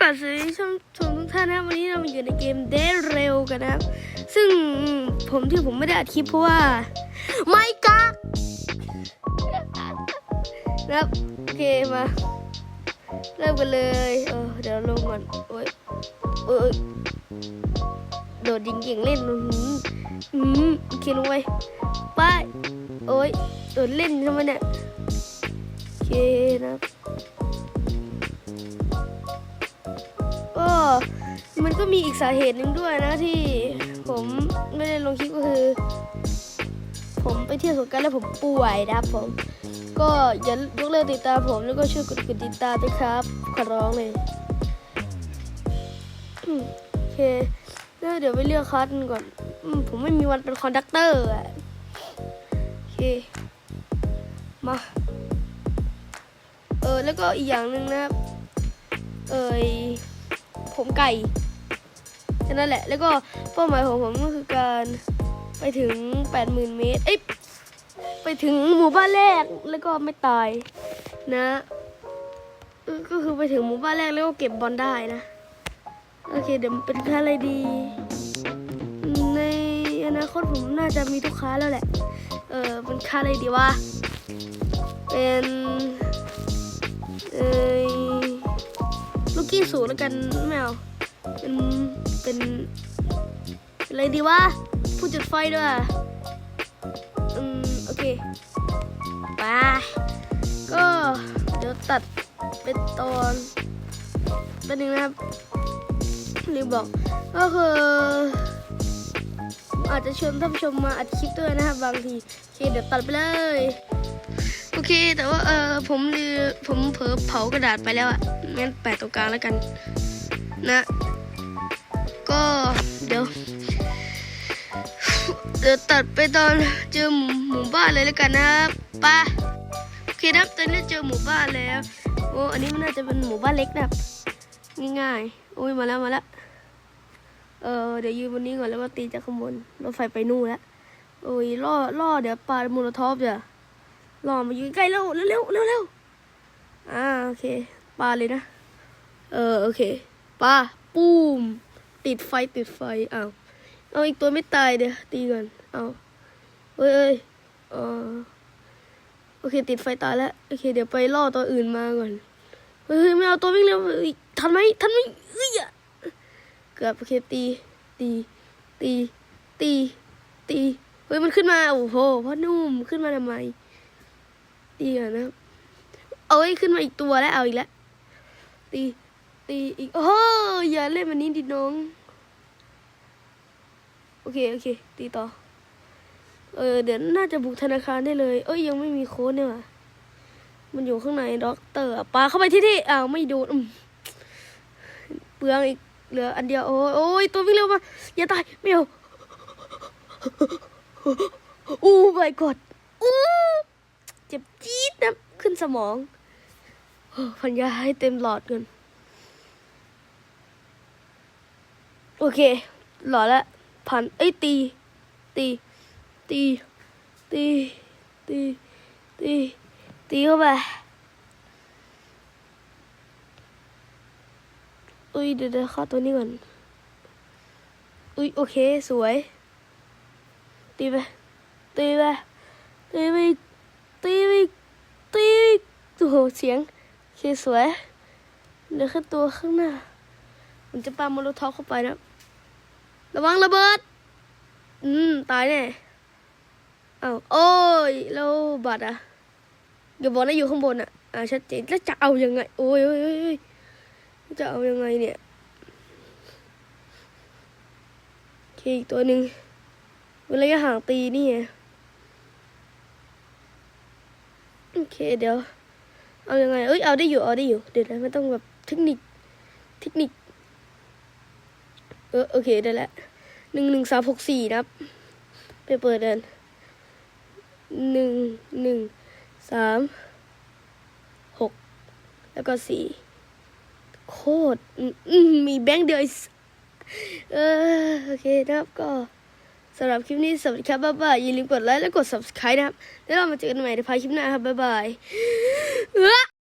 กับสวัสดีชมชมทุกท่านนะครับวันนี้เรามาอยู่ในเกมเดเร็วกันนะครับ ซึ่งผมที่ผมไม่ได้อัดคลิปเพราะว่า ไม่กักนะครับโอเคมาเริ่มกันเลยเออเดี๋ยวลงก่อนโอ้ยโอ้ยโดดยิงเก่งเล่นอืมอืมโอเคลงไปไปโอ้ยโดดเล่นทำไมเนี่ยโอเคนะ มันก็มีอีกสาเหตุหนึ่งด้วยนะที่ผมไม่ได้ลงคลิปก็คือ ผมไปเที่ยวสงการแล้วผมป่วยนะครับผม ก็อย่ายกเลิกติดตามผมแล้วก็ช่วยกดกดติดตามด้วยครับ ขอร้องเลยโอเคแล้วเดี๋ยวไปเลือกคัสก่อนผมไม่มีวันเป็นคอนดักเตอร์อะโอเค มา เออแล้วก็อีกอย่างหนึ่งนะครับ เอยผมไก่ ค่นั้นแหละ แล้วก็เป้าหมายของผมก็คือการไปถึง 80,000 เมตร เอ้ย ไปถึงหมู่บ้านแรกแล้วก็ไม่ตายนะ ก็คือไปถึงหมู่บ้านแรกแล้วก็เก็บบอลได้นะ โอเค เดี๋ยวเป็นค่าอะไรดี ในอนาคตผมน่าจะมีทุกค้าแล้วแหละ เออเป็นค่าอะไรดีวะ เป็นเอยลูกกี้สูงแล้วกันไม่เอาเป็น เป็นอะไรดีวะผู้จุดไฟด้วยอืมโอเคไปก็เดี๋ยวตัดเป็นตอนเป็นหนึ่งนะครับลืมบอกก็คืออาจจะชวนท่านผู้ชมมาอัดคลิปด้วยนะครับบางทีโอเคเดี๋ยวตัดไปเลยโอเคแต่ว่าเออผมลือผมเผลอเผากระดาษไปแล้วอะงั้นแปะตรงกลางแล้วกัน นะ ก็เดี๋ยว เดี๋ยวตัดไปตอนเจอหมู่บ้านเลยแล้วกันนะครับป้าโอเคนะครับตอนนี้เจอหมู่บ้านแล้วโอ้อันนี้มันน่าจะเป็นหมู่บ้านเล็กนะครับง่ายๆโอ้ยมาแล้วมาแล้วเออเดี๋ยวยืนบนนี้ก่อนแล้วก็ตีจากข้างบนรถไฟไปนู่นแล้วโอ้ยล่อล่อเดี๋ยวปามโลทอฟเดี๋ยวรอมาอยู่ใกล้เร็วเร็วเร็วเร็วเร็วอ่าโอเคปาเลยนะ เออโอเคปาปูม ติดไฟติดไฟเอาเอาอีกตัวไม่ตายเดี๋ยวตีก่อนเอาเอ้ยเอ้ยออโอเค ติดไฟตายแล้วโอเค เดี๋ยวไปล่อตัวอื่นมาก่อนเฮ้ยไม่เอาตัววิ่งเร็วอ้ยทันไหมทันไหมเอ้ยอะเกือบโอเคตีตีตีตีตีเฮ้ยมันขึ้นมาโอ้โหพ่อนุ่มขึ้นมาทำไมตีก่อนนะเอาไอ้ยขึ้นมาอีกตัวแล้วเอาอีกแล้วตี ตีอีกโอ้อย่าเล่นมันนี้ดิน้อง โอเค โอเค ตีต่อ เออ เดี๋ยวน่าจะบุกธนาคารได้เลย เอ้ย ยังไม่มีโค้ดเนี่ยว่ะมันอยู่ข้างในด็อกเตอร์อะปาเข้าไปที่ที่อ้าวไม่โดนเปลืองอีกเหลืออันเดียว โอ้ยโอ้ยตัววิ่งเร็วมา อย่าตายไม่เอาอู้ไม่กดอู้เจ็บจี๊ดนะ ขึ้นสมองพันยาให้เต็มหลอดกัน โอเค หลอละพันเอ้ยตี ตี ตี ตี ตี ตี ตีเข้าไปอุ้ยเดี๋ยวเดี๋ยวข้าตัวนี้ก่อน อุ้ยโอเค สวย ตีไป ตีไป ตีไป ตีอีกตีโอ้โหเสียงโอเคสวย เหลือแค่ตัวข้างหน้ามันจะปาโมโลทอฟเข้าไปนะ ระวังระเบิด อืม ตายแน่เอ้าโอ้ยแล้วบัตรอะอย่าบอกนะอยู่ข้างบนอะอ่าชัดเจนแล้วจะเอายังไง โอ้ยโอ้ยโอ้ยโอ้ยจะเอายังไงเนี่ยโอเคอีกตัวหนึ่งเว้นระยะห่างตีนี่ไงโอเคเดี๋ยว เอายังไง เอ้ยเอาได้อยู่เอาได้อยู่ เดี๋ยวนะไม่ต้องแบบเทคนิค เทคนิค เออโอเคได้แล้วหนึ่งหนึ่งสามหกสี่นะครับ ไปเปิดกันหนึ่งหนึ่งสามหกแล้วก็สี่โคตรม,มีแบงค์เดียวไอ้สเออโอเคนะครับก็สำหรับคลิปนี้สวัสดีครับบ๊ายบายอย่าลืมกดไลค์และกด subscribe นะครับ แล้วเรามาเจอกันใหม่ในพาร์ทคลิปหน้าครับบ๊ายบาย